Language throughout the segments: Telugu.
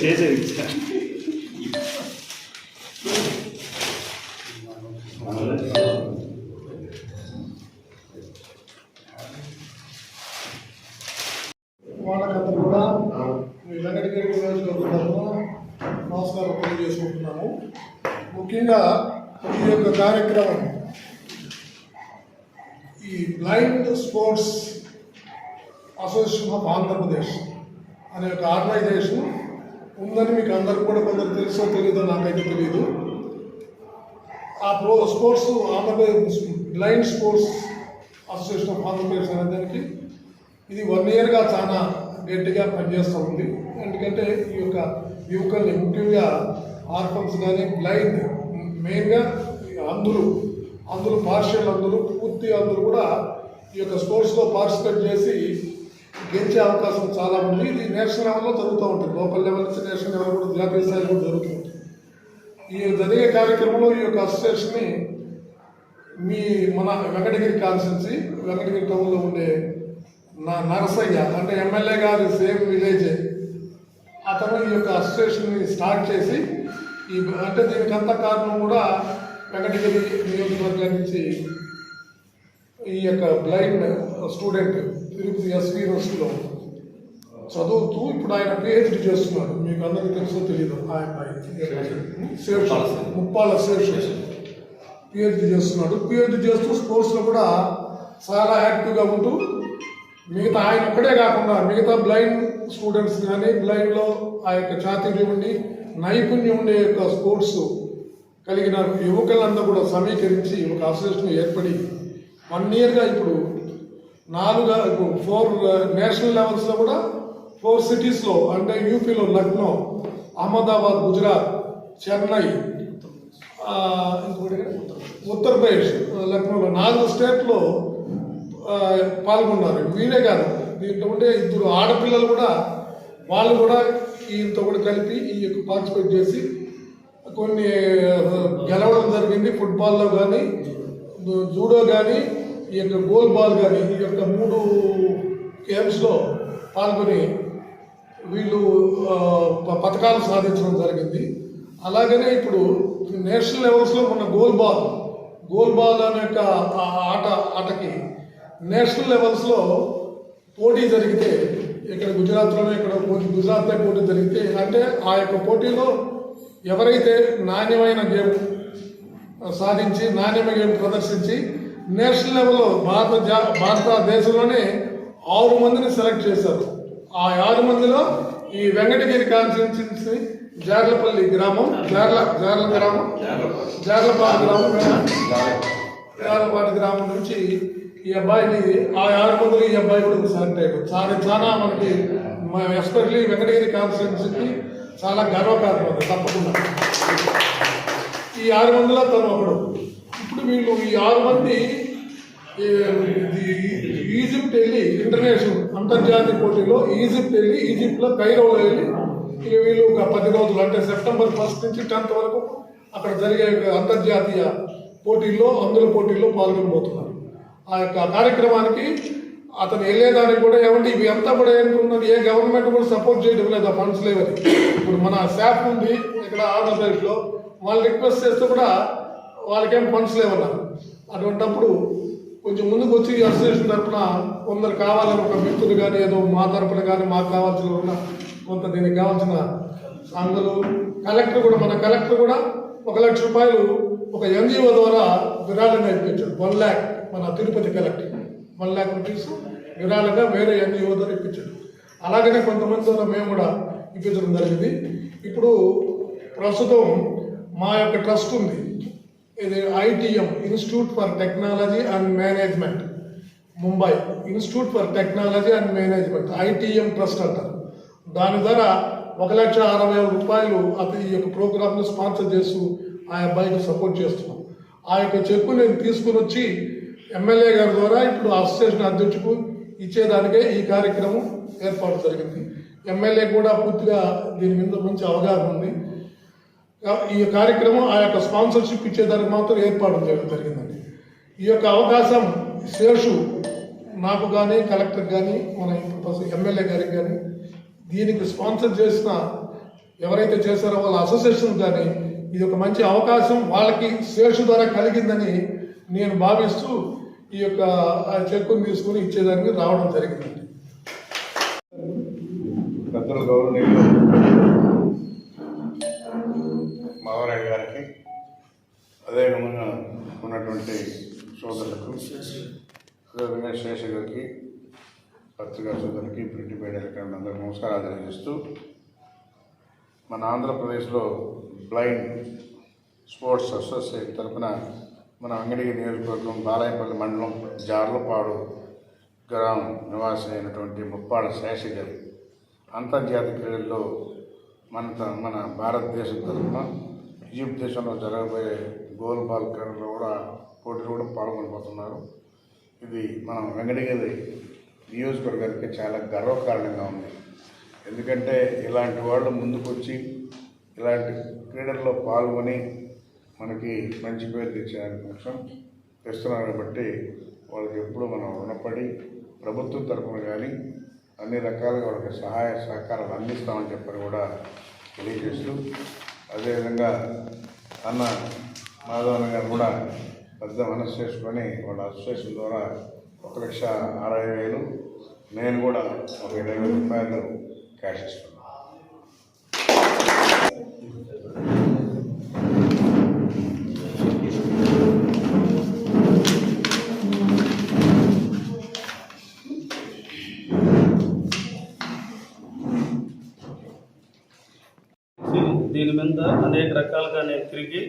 చేసేది వాళ్ళకంతా కూడా మీ వెంకటగిరి సందర్భంగా నమస్కారం తెలియజేసుకుంటున్నాము. ముఖ్యంగా ఈ యొక్క కార్యక్రమం ఈ blind sports association of Andhra Pradesh అనే ఒక ఆర్గనైజేషన్ ఉందని మీకు అందరికి కూడా కొందరు తెలుసో తెలియదో నాకైతే తెలియదు ఆ pro sports Andhra Pradesh blind sports association of Andhra Pradesh అనేదానికి ఇది వన్ ఇయర్గా చాలా గట్టిగా పనిచేస్తూ ఉంది. ఎందుకంటే ఈ యొక్క యువకుల్ని ముఖ్యంగా ఆర్ఫన్స్ కానీ బ్లైండ్ మెయిన్గా అందరూ అందరూ పార్షియల్ అందరూ పూర్తి అందరూ కూడా ఈ యొక్క స్పోర్ట్స్లో పార్టిసిపేట్ చేసి గెలిచే అవకాశం చాలా ఉంది. ఇది నేషనల్ లెవెల్లో జరుగుతూ ఉంటుంది. లోకల్ లెవెల్ నుంచి నేషనల్ లెవెల్ కూడా జాతీయ స్థాయిలో కూడా జరుగుతుంది ఈ జరిగే కార్యక్రమంలో ఈ యొక్క అసోసియేషన్ని మీ మన వెంకటగిరి కాన్స్టెన్సీ వెంకటగిరి టౌన్లో ఉండే నా నరసయ్య అంటే ఎమ్మెల్యే గారి సేమ్ విలేజ్ అతను ఈ యొక్క అసోసియేషన్ని స్టార్ట్ చేసి ఈ అంటే దీనికి అంత కారణం కూడా వెంకటగిరి నియోజకవర్గం నుంచి ఈ యొక్క బ్లైండ్ స్టూడెంట్ తిరుపతి ఎస్వి యూనివర్సిటీలో చదువుతూ ఇప్పుడు ఆయన పిహెచ్డి చేస్తున్నాడు. మీకు అందరికీ తెలుసో తెలియదు ఆ అబ్బాయి సేవ్ ముప్పాల సేవ్ పిహెచ్డి చేస్తున్నాడు. పిహెచ్డి చేస్తూ స్పోర్ట్స్లో కూడా చాలా యాక్టివ్గా ఉంటూ మిగతా ఆయన ఒక్కడే కాకుండా మిగతా బ్లైండ్ స్టూడెంట్స్ కానీ బ్లైండ్లో ఆ యొక్క చాతుర్యం ఉండి నైపుణ్యం ఉండే యొక్క స్పోర్ట్స్ కలిగిన యువకులంతా కూడా సమీకరించి ఒక అసోసియేషన్ ఏర్పడి వన్ ఇయర్గా ఇప్పుడు నాలుగు ఇప్పుడు ఫోర్ నేషనల్ లెవెల్స్లో కూడా ఫోర్ సిటీస్లో అంటే యూపీలో లక్నో అహ్మదాబాద్ గుజరాత్ చెన్నై? ఉత్తరప్రదేశ్ లక్నోలో నాలుగు స్టేట్లో పాల్గొన్నారు. వీడే కాదు దీంట్లో ఉండే ఇద్దరు ఆడపిల్లలు కూడా వాళ్ళు కూడా ఈయనతో కూడా కలిపి ఈ యొక్క పార్టిసిపేట్ చేసి కొన్ని గెలవడం జరిగింది. ఫుట్బాల్లో కానీ జూడో కానీ ఈ యొక్క గోల్ బాల్ కానీ ఈ యొక్క మూడు గేమ్స్లో పాల్గొని వీళ్ళు ప- పథకాలు సాధించడం జరిగింది. అలాగనే ఇప్పుడు నేషనల్ లెవెల్స్లో ఉన్న గోల్ బాల్ గోల్ బాల్ అనే యొక్క ఆట ఆటకి నేషనల్ లెవెల్స్లో పోటీ జరిగితే ఇక్కడ గుజరాత్లోనే ఇక్కడ పోటీ గుజరాత్లో పోటీ జరిగితే అంటే ఆ యొక్క పోటీలో ఎవరైతే నాణ్యమైన గేమ్ సాధించి నాణ్యమైన గేమ్ ప్రదర్శించి నేషనల్ లెవెల్లో భారత జా భారతదేశంలోనే ఆరు మందిని సెలెక్ట్ చేశారు. ఆ ఆరు మందిలో ఈ వెంకటగిరి కాన్స్టిట్యున్సీ జార్లపల్లి గ్రామం జార్ల జార్ల గ్రామం జార్లపాటి గ్రామం జార్లపాటి గ్రామం నుంచి ఈ అబ్బాయిని ఆ ఆరు మందిలో ఈ అబ్బాయి కూడా సెలెక్ట్ అయ్యాడు చాలా చాలా మనకి ఎస్పెషలీ వెంకటగిరి కాన్స్టిట్యున్సీకి చాలా గర్వకారణం అది తప్పకుండా. ఈ ఆరు మందిలో తను ఒకడు. ఇప్పుడు వీళ్ళు ఈ ఆరు మంది ఇది ఈజిప్ట్ వెళ్ళి ఇంటర్నేషనల్ అంతర్జాతీయ పోటీలో ఈజిప్ట్ వెళ్ళి ఈజిప్ట్లో కైరోలో వెళ్ళి ఇక వీళ్ళు ఒక పది రోజులు అంటే సెప్టెంబర్ ఫస్ట్ నుంచి టెన్త్ వరకు అక్కడ జరిగే అంతర్జాతీయ పోటీల్లో అందుల పోటీల్లో పాల్గొనబోతున్నారు. ఆ యొక్క కార్యక్రమానికి అతను వెళ్ళేదానికి కూడా ఏమంటే ఇవి అంతా కూడా ఏంటున్నది? ఏ గవర్నమెంట్ కూడా సపోర్ట్ చేయడం లేదు ఆ ఫండ్స్ లేవని. ఇప్పుడు మన శాప్ ఉంది ఇక్కడ ఆంధ్రప్రదేశ్లో వాళ్ళు రిక్వెస్ట్ చేస్తే కూడా వాళ్ళకేం ఫండ్స్ లేవన్నారు అటువంటప్పుడు కొంచెం ముందుకు వచ్చి అసోసియేషన్ తరఫున కొందరు కావాలని ఒక మిత్రులు కానీ ఏదో మా తరఫున కానీ మాకు కావాల్సిన ఉన్న కొంత దీనికి కావాల్సిన అందరూ కలెక్టర్ కూడా మన కలెక్టర్ కూడా ఒక లక్ష రూపాయలు ఒక ఎన్జిఓ ద్వారా విరాళంగా ఇప్పించాడు వన్ ల్యాక్ మన Tirupati collector one lakh rupees విరాళంగా వేరే అన్ని యువతలు ఇప్పించాడు. అలాగనే కొంతమంది మేము కూడా ఇప్పించడం జరిగింది. ఇప్పుడు ప్రస్తుతం మా యొక్క ట్రస్ట్ ఉంది. ఇది ITM institute for technology and management Mumbai. Institute for technology and management ITM trust అంటారు. దాని ద్వారా ఒక లక్ష అరవై వేల రూపాయలు అతని ఈ యొక్క ప్రోగ్రామ్ను స్పాన్సర్ చేస్తూ ఆ అబ్బాయికి సపోర్ట్ చేస్తున్నాం. ఆ యొక్క చెక్కు నేను తీసుకుని వచ్చి ఎమ్మెల్యే గారి ద్వారా ఇప్పుడు అసోసియేషన్ అధ్యక్షుకు ఇచ్చేదానికే ఈ కార్యక్రమం ఏర్పాటు జరిగింది. ఎమ్మెల్యే కూడా పూర్తిగా దీని మీద మంచి అవగాహన ఉంది. ఈ కార్యక్రమం ఆ యొక్క స్పాన్సర్షిప్ ఇచ్చేదానికి మాత్రం ఏర్పాటు చేయడం జరిగిందండి. ఈ యొక్క అవకాశం శేషు నాకు కానీ కలెక్టర్ కానీ మన ఎమ్మెల్యే గారికి కానీ దీనికి స్పాన్సర్ చేసిన ఎవరైతే చేశారో వాళ్ళ అసోసియేషన్ కానీ ఇది ఒక మంచి అవకాశం వాళ్ళకి శేషు ద్వారా కలిగిందని నేను భావిస్తూ ఈ యొక్క ఆ చెక్కును తీసుకుని ఇచ్చేదానికి రావడం జరిగిందండి పెద్దలు గౌరవనీయులు మావరాయుడు గారికి అదేవిధంగా ఉన్నటువంటి సోదరులకు అదేవిధంగా శేష గారికి పత్రికా సోదరికి ప్రింట్ మీడియాలకి అందరికీ నమస్కారాలు తెలియజేస్తూ మన ఆంధ్రప్రదేశ్లో బ్లైండ్ స్పోర్ట్స్ అసోసియేట్ తరఫున మన అంగడిగి నియోజకవర్గం బాలాయపల్లి మండలం జార్లపాడు గ్రామం నివాసి అయినటువంటి ముప్పాడ శేష గారి అంతర్జాతీయ క్రీడల్లో మన త- మన భారతదేశం తరఫున ఈజిప్ట్ దేశంలో జరగబోయే గోల్ బాల్ క్రీడలో కూడా పోటీలు కూడా పాల్గొనబోతున్నారు. ఇది మనం వెంకటగిరి నియోజకవర్గానికి చాలా గర్వకారణంగా ఉంది. ఎందుకంటే ఇలాంటి వాళ్ళు ముందుకొచ్చి ఇలాంటి క్రీడల్లో పాల్గొని మనకి మంచి పేరు తెచ్చడానికి కోసం తెస్తున్నారు కాబట్టి వాళ్ళకి ఎప్పుడూ మనం రుణపడి ప్రభుత్వం తరఫున కానీ అన్ని రకాలుగా వాళ్ళకి సహాయ సహకారాలు అందిస్తామని చెప్పని కూడా తెలియజేస్తూ అదేవిధంగా అన్న మాధవన్ గారు కూడా పెద్ద మనసు చేసుకొని వాళ్ళ అసోసియేషన్ ద్వారా ఒక లక్ష అరవై వేలు నేను కూడా ఒక ఇరవై వేల రూపాయలు క్యాష్ ఇస్తున్నాను. దీని మీద అనేక రకాలుగా నేను తిరిగి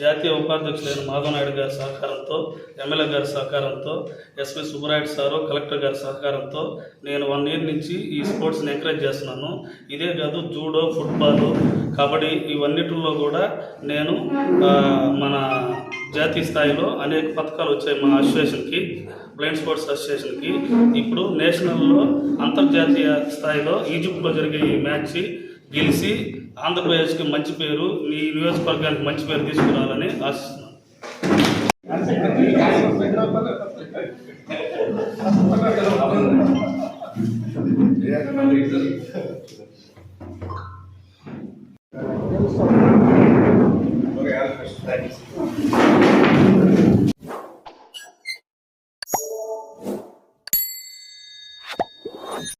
జాతీయ ఉపాధ్యక్షులైన మాధవనాయుడు గారి సహకారంతో ఎమ్మెల్యే గారి సహకారంతో ఎస్పీ సుబ్బరాయుడు సారు కలెక్టర్ గారి సహకారంతో నేను వన్ ఇయర్ నుంచి ఈ స్పోర్ట్స్ని ఎంకరేజ్ చేస్తున్నాను. ఇదే కాదు జూడో ఫుట్బాల్ కబడ్డీ ఇవన్నిటిలో కూడా నేను మన జాతీయ స్థాయిలో అనేక పథకాలు వచ్చాయి మా అసోసియేషన్కి బ్లైండ్ స్పోర్ట్స్ అసోసియేషన్కి. ఇప్పుడు నేషనల్లో అంతర్జాతీయ స్థాయిలో ఈజిప్ట్లో జరిగే ఈ మ్యాచ్ గెలిచి ఆంధ్రప్రదేశ్కి మంచి పేరు మీ నియోజకవర్గానికి మంచి పేరు తీసుకురావాలని ఆశిస్తున్నాను.